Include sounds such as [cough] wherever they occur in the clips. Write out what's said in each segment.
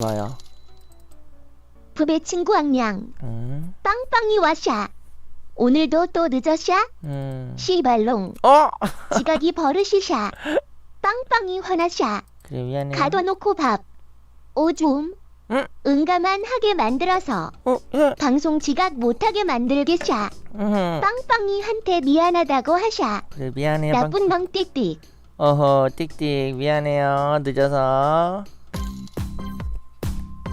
좋아요. 부배 친구 악냥 음, 빵빵이 와샤 오늘도 또 늦었샤 음. 시발롱 어! 지각이 [laughs] 버릇이샤 빵빵이 화나샤 그래, 미안해. 가둬놓고 밥 오줌 응? 응가만 하게 만들어서 어, 예. 방송 지각 못하게 만들게샤 음. 빵빵이한테 미안하다고 하샤 그래, 미안해요. 빵- 나쁜 멍 띡띡 어허, 띡띡. 미안해요. 늦어서.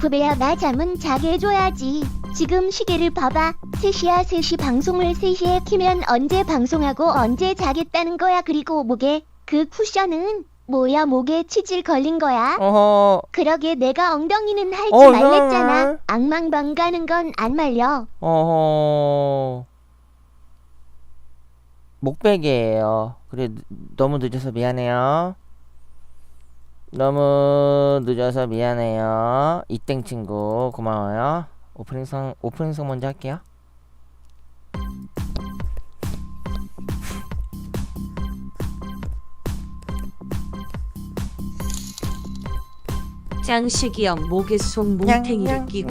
부배야 나 잠은 자게 해줘야지 지금 시계를 봐봐 3시야 3시 방송을 3시에 키면 언제 방송하고 언제 자겠다는 거야 그리고 목에 그 쿠션은 뭐야 목에 치질 걸린 거야 어허, 그러게 내가 엉덩이는 할지 어, 말랬잖아 정말? 악망방 가는 건 안 말려 어허. 목베개예요. 그래, 늦- 너무 늦어서 미안해요. 너무 늦어서 미안해요. 이땡 친구, 고마워요. 오프닝 성, 오프닝 성 먼저 할게요. 짱식이형 목에 속 뭉탱이를 끼고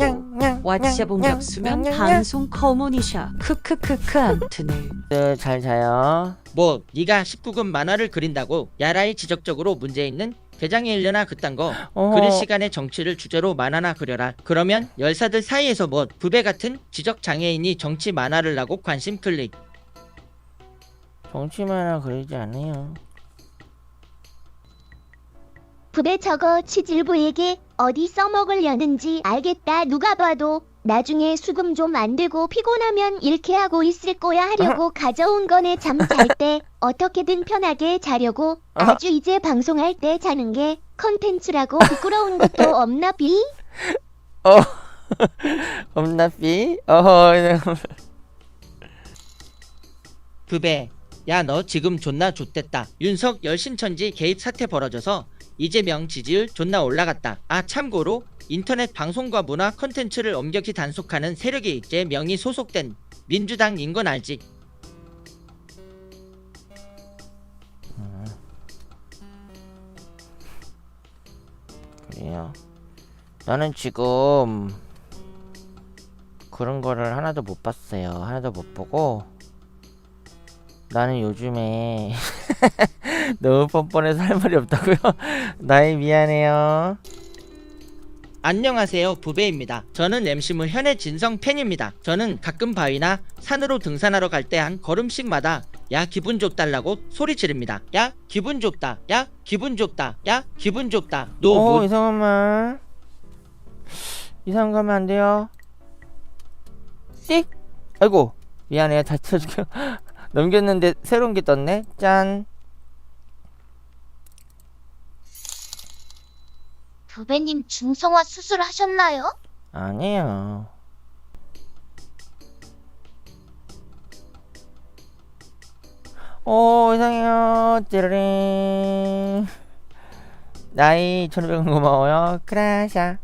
왓챠 봉작 수면 방송 커뮤니샤 크크크크 암튼을 [laughs] 네, 잘 자요. 뭐 네가 19금 만화를 그린다고 야라이 지적적으로 문제 있는 대장에 일려나 그딴 거 어허. 그릴 시간에 정치를 주제로 만화나 그려라 그러면 열사들 사이에서 뭐 부배 같은 지적 장애인이 정치 만화를 나고 관심 클릭 정치만화 그리지 않아요. 부배 저거 치질부에게 어디 써먹으려는지 알겠다 누가 봐도 나중에 수금 좀안 들고 피곤하면 이렇게 하고 있을 거야 하려고 가져온 거네 잠 잘 [laughs] 때 어떻게든 편하게 자려고 아하. 아주 이제 방송할 때 자는 게 컨텐츠라고 부끄러운 것도 [laughs] 없나 비? 어, [laughs] 엄나삐? 어허, 부배 야 너 지금 존나 좆됐다 윤석 열신천지 개입 사태 벌어져서 이재명 지지율 존나 올라갔다 아 참고로 인터넷 방송과 문화 컨텐츠를 엄격히 단속하는 세력이 이재명이 소속된 민주당인 건 알지 그래요. 나는 지금 그런 거를 하나도 못 봤어요. 하나도 못 보고 나는 요즘에 [laughs] 너무 뻔뻔해서 할 말이 없다고요. 나이 미안해요. 안녕하세요 부배입니다 저는 MC무 현의 진성 팬입니다 저는 가끔 바위나 산으로 등산하러 갈 때 한 걸음씩마다 야 기분 좋달라고 소리 지릅니다 야 기분 좋다 야 기분 좋다 야 기분 좋다 어, 너뭐 이상한 말. 이상한 거 하면 안 돼요. 띡. 아이고 미안해요. 다시 쳐줄게요. [laughs] 넘겼는데 새로운 게 떴네. 짠. 부배님 중성화 수술하셨나요? 아니에요. 오 이상해요. 찌르링. 나이 1500원 고마워요. 크라샤.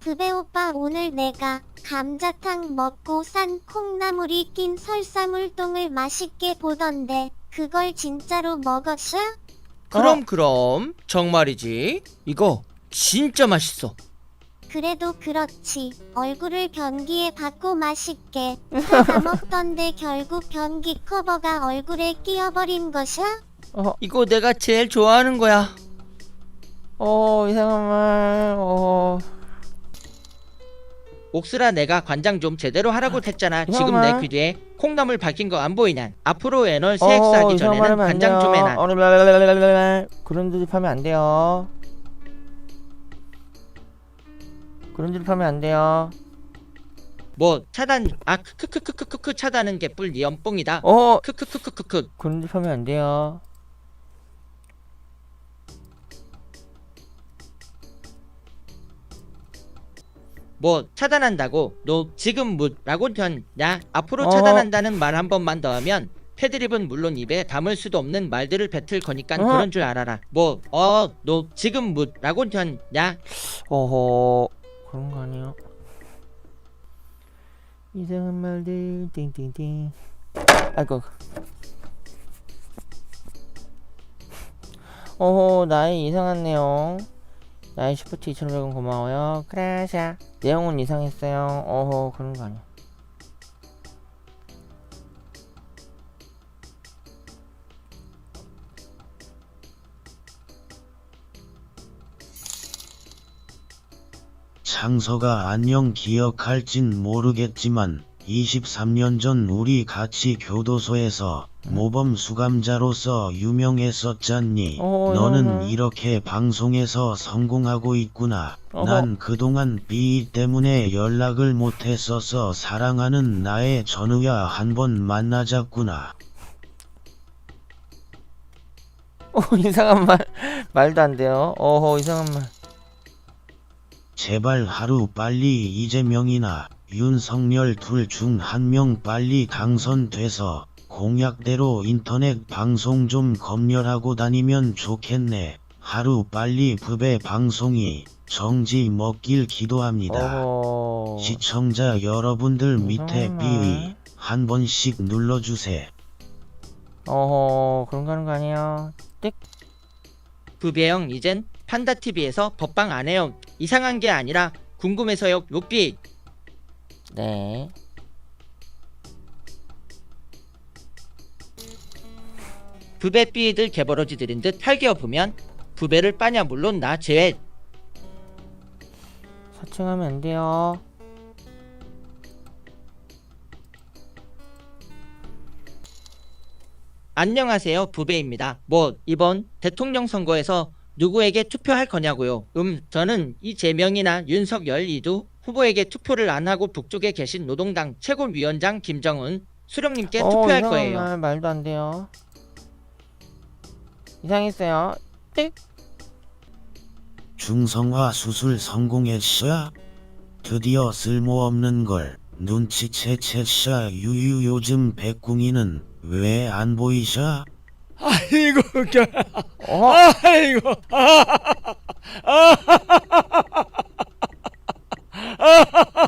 부배 오빠 오늘 내가 감자탕 먹고 산 콩나물이 낀 설사물똥을 맛있게 보던데 그걸 진짜로 먹었어? 그럼 그럼 정말이지 이거 진짜 맛있어 그래도 그렇지 얼굴을 변기에 받고 맛있게 다 [laughs] 먹던데 결국 변기 커버가 얼굴에 끼어버린 것이야? 어, 이거 내가 제일 좋아하는 거야 어 이상한 말. 어. 옥스라 내가 관장 좀 제대로 하라고 했잖아 지금 내 형아. 귀 뒤에 콩나물 박힌 거 안 보이냐 앞으로 애널 어, CX 하기 이상한 말 전에는 관장 좀. 해놔 어. 그런 듯 하면 안 돼요. 그런 듯 하면 안 돼요. 뭐 차단 아 크크크크크크 차단은 개뿔 연뽕이다 어, 크크크크크크 그런 듯 하면 안 돼요. 뭐 차단한다고? 너 지금 묻라고 전야 앞으로 어. 차단한다는 말 한 번만 더 하면 패드립은 물론 입에 담을 수도 없는 말들을 뱉을 거니까 어. 그런 줄 알아라. 뭐 어 너 지금 묻라고 전야. 어허 그런 거 아니에요? 이상한 말들 띵띵띵. 아이고. 어허 나이 이상한 내용 나이 시프트 2,500원 고마워요. 크라샤. 내용은 이상했어요. 어허, 그런 거 아니야. 창서가 안녕 기억할진 모르겠지만 23년 전 우리 같이 교도소에서 모범 수감자로서 유명했었잖니. 어, 너는 정말. 이렇게 방송에서 성공하고 있구나. 어허. 난 그동안 비 때문에 연락을 못했어서 사랑하는 나의 전우야 한번 만나자꾸나. 어, 이상한 말. 말도 안 돼요. 어허, 이상한 말. 제발 하루 빨리 이재명이나 윤석열 둘 중 한 명 빨리 당선돼서 공약대로 인터넷 방송 좀 검열하고 다니면 좋겠네. 하루 빨리 부배 방송이 정지 먹길 기도합니다. 어허. 시청자 여러분들 밑에. 삐위 한 번씩 눌러주세요. 어허, 그런 거 하는 거 아니에요. 띡. 부배형 이젠 판다TV에서 법방 안 해요. 이상한 게 아니라 궁금해서요. 욕비. 네. 부배 삐들 개버러지 들인 듯 할겨 보면 부배를 빠냐 물론 나 제외. 사칭하면 안 돼요. 안녕하세요. 부배입니다. 뭐 이번 대통령 선거에서 누구에게 투표할 거냐고요. 음, 저는 이재명이나 윤석열 이두 후보에게 투표를 안 하고 북쪽에 계신 노동당 최고위원장 김정은 수령님께 어, 투표할 이상한 거예요. 말, 말도 안 돼요. 이상했어요. 띡. 중성화 수술 성공했어? 드디어 쓸모없는 걸 눈치채채샤 유유 요즘 백궁이는 왜 안 보이셔? 아이고 겨 어, 아이고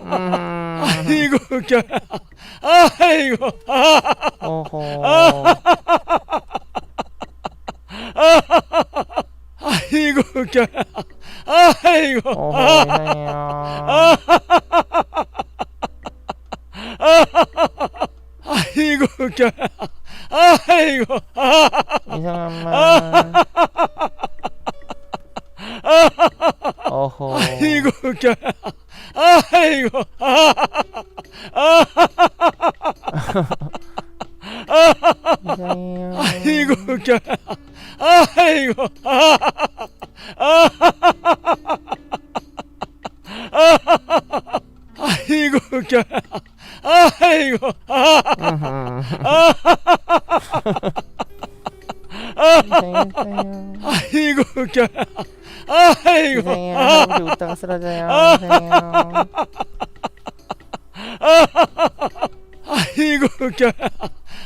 음, [laughs] 아이고 겨 아이고 어허. 아이고 겨 아이고 어허, 이상해요. 아이고 겨 아이고 이상한 말. 어허. 아이고 겨. 아이고 이상해요. 아이고 겨 아이고 아이고 겨 아이고 음흠. 아이고 겨 아이고 이상해요. 할아버지 웃다가 쓰러져요. 아이고 겨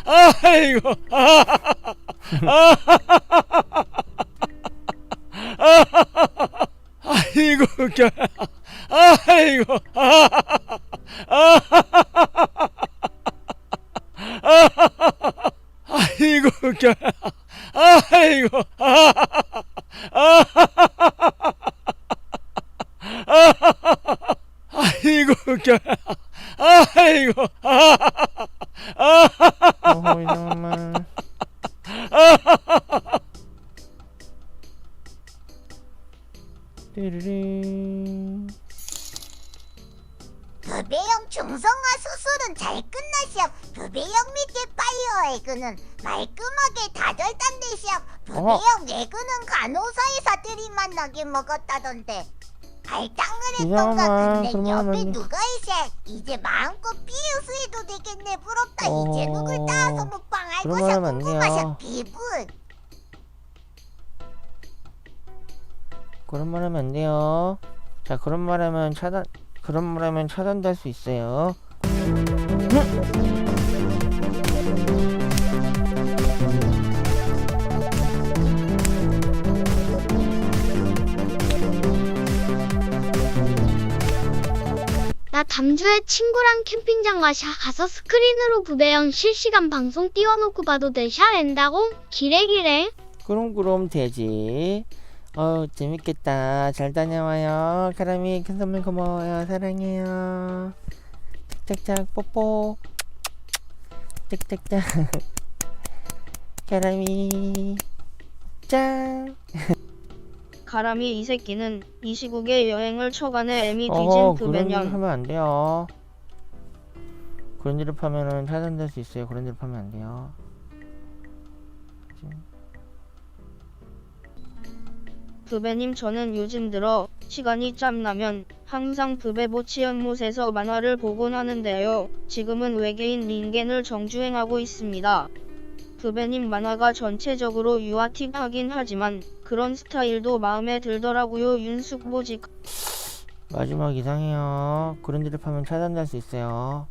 아이고 아이고 겨 아이고 [laughs] 아이고. 겨 아이고 아 말끔하게 다절단되시오. 부배형 에그는 간호사 의 사들이 만 나게 먹었다던데. 발당을 했던가. 근데 그러면 옆에 안 돼. 누가 있어? 이제 마음껏 피우스 해도 되겠네. 부럽다. 이제 어, 누굴 따와서 먹방할 그런 것이 말 하면 안 돼요. 궁금하셔. 비분. 그런 말 하면 안 돼요. 자, 그런 말 하면 차단, 그런 말 하면 차단될 수 있어요. 나 담주에 친구랑 캠핑장 가샤 가서 스크린으로 부배형 실시간 방송 띄워놓고 봐도 되샤 엔다고? 기래기래 그럼, 그럼 되지. 어 재밌겠다. 잘 다녀와요. 카라미 큰 선물 고마워요. 사랑해요. 짝짝짝 뽀뽀. 짝짝짝. [laughs] 카라미 짱. [laughs] 가람이 이 새끼는 이 시국에 여행을 쳐가네 애미 뒤진 어 그런 일 급변형 하면 안 돼요. 그런 일을 파면은 차단될 수 있어요. 그런 일을 파면 안 돼요. 부배님 저는 요즘 들어 시간이 짬나면 항상 부배보 치 연못에서 만화를 보곤 하는데요. 지금은 외계인 닌겐을 정주행하고 있습니다. 부배님 만화가 전체적으로 유아틱하긴 하지만 그런 스타일도 마음에 들더라고요. 윤숙보직 마지막 이상해요. 그런 일을 파면 차단될 수 있어요.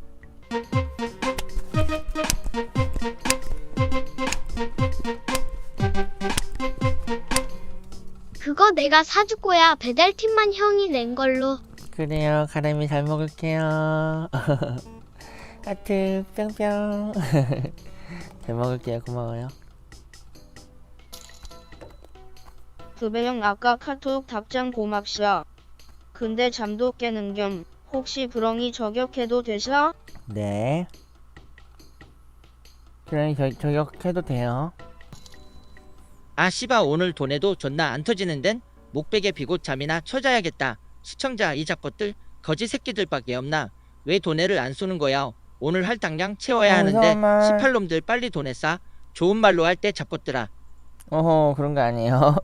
그거 내가 사줄 거야. 배달팀만 형이 낸 걸로. 그래요. 가람이 잘 먹을게요. [laughs] 하트 뿅뿅. [laughs] 잘 먹을게요. 고마워요. 부배형 아까 카톡 답장 고맙샤. 근데 잠도 깨는 겸 혹시 부렁이 저격해도 되샤? 네. 그러니 저, 저격해도 돼요. 아 씨바 오늘 돈에도 존나 안 터지는 덴 목베개 비고 잠이나 쳐자야겠다. 시청자 이 잡것들 거지 새끼들밖에 없나? 왜 돈에를 안 쏘는 거야? 오늘 할당량 채워야 어, 하는데 이상한 말. 18놈들 빨리 돈에 싸. 좋은 말로 할 때 잡것들아. 어허 그런 거 아니에요.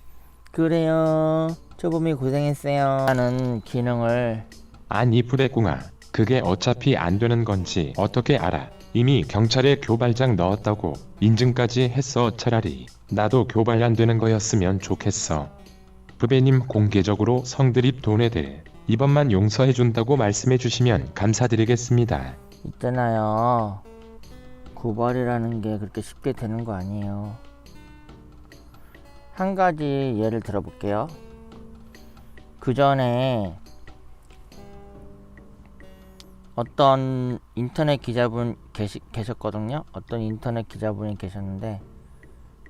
[laughs] 그래요. 초봄이 고생했어요. 하는 기능을 아니 브레궁아 그게 어차피 안 되는 건지 어떻게 알아 이미 경찰에 교발장 넣었다고 인증까지 했어 차라리 나도 교발 안 되는 거였으면 좋겠어 부배님 공개적으로 성드립 돈에 대해 이번만 용서해 준다고 말씀해 주시면 감사드리겠습니다 있잖아요. 고발이라는 게 그렇게 쉽게 되는 거 아니에요. 한 가지 예를 들어볼게요. 그 전에 어떤 인터넷 기자분 계시, 계셨거든요. 어떤 인터넷 기자분이 계셨는데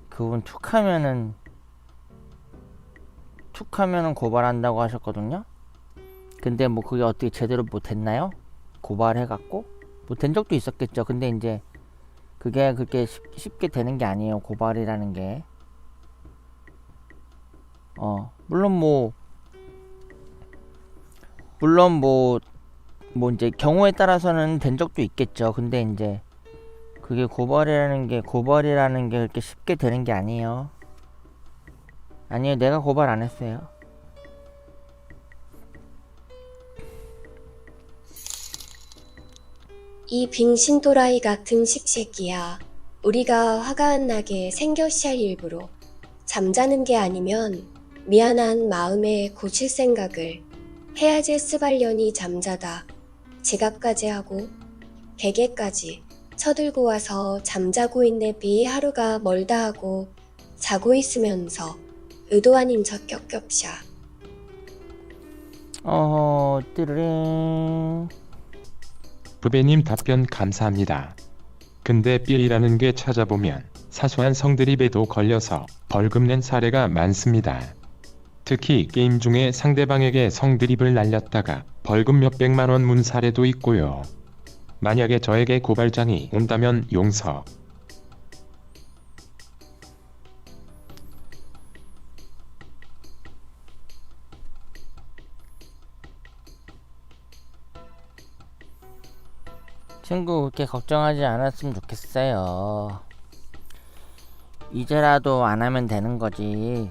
그분 툭 하면은 툭 하면은 고발한다고 하셨거든요. 근데 뭐 그게 어떻게 제대로 뭐 됐나요? 고발해갖고 뭐 된 적도 있었겠죠. 근데 이제 그게 그렇게 쉽, 쉽게 되는 게 아니에요. 고발이라는 게. 어 물론 뭐 물론 뭐뭐 이제 경우에 따라서는 된 적도 있겠죠. 근데 이제 그게 고발이라는 게 고발이라는 게 그렇게 쉽게 되는 게 아니에요. 아니에요. 내가 고발 안 했어요. 이 빙신 또라이 같은 식새끼야. 우리가 화가 안 나게 생겨시할 일부러 잠자는 게 아니면 미안한 마음에 고칠 생각을 해야지 스발년이 잠자다 지갑까지 하고 베개까지 쳐들고 와서 잠자고 있네 비 하루가 멀다 하고 자고 있으면서 의도 아닌 척 겹겹샤. 어 띠르링 부배님 답변 감사합니다 근데 삘이라는 게 찾아보면 사소한 성드립에도 걸려서 벌금 낸 사례가 많습니다 특히 게임 중에 상대방에게 성드립을 날렸다가 벌금 몇백만 원 문 사례도 있고요. 만약에 저에게 고발장이 온다면 용서. 친구 그렇게 걱정하지 않았으면 좋겠어요. 이제라도 안 하면 되는 거지.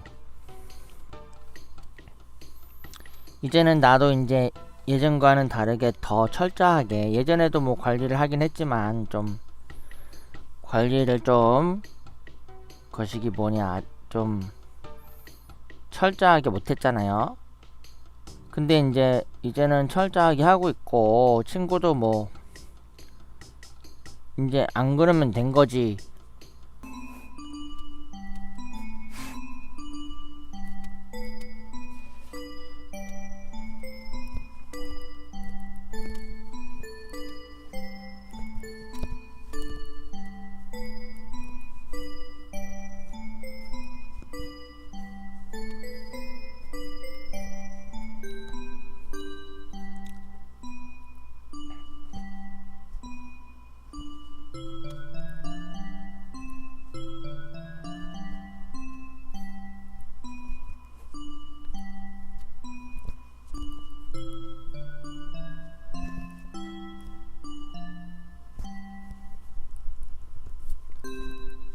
이제는 나도 이제 예전과는 다르게 더 철저하게 예전에도 뭐 관리를 하긴 했지만 좀 관리를 좀 거시기 뭐냐 좀 철저하게 못했잖아요. 근데 이제 이제는 철저하게 하고 있고 친구도 뭐 이제 안 그러면 된 거지.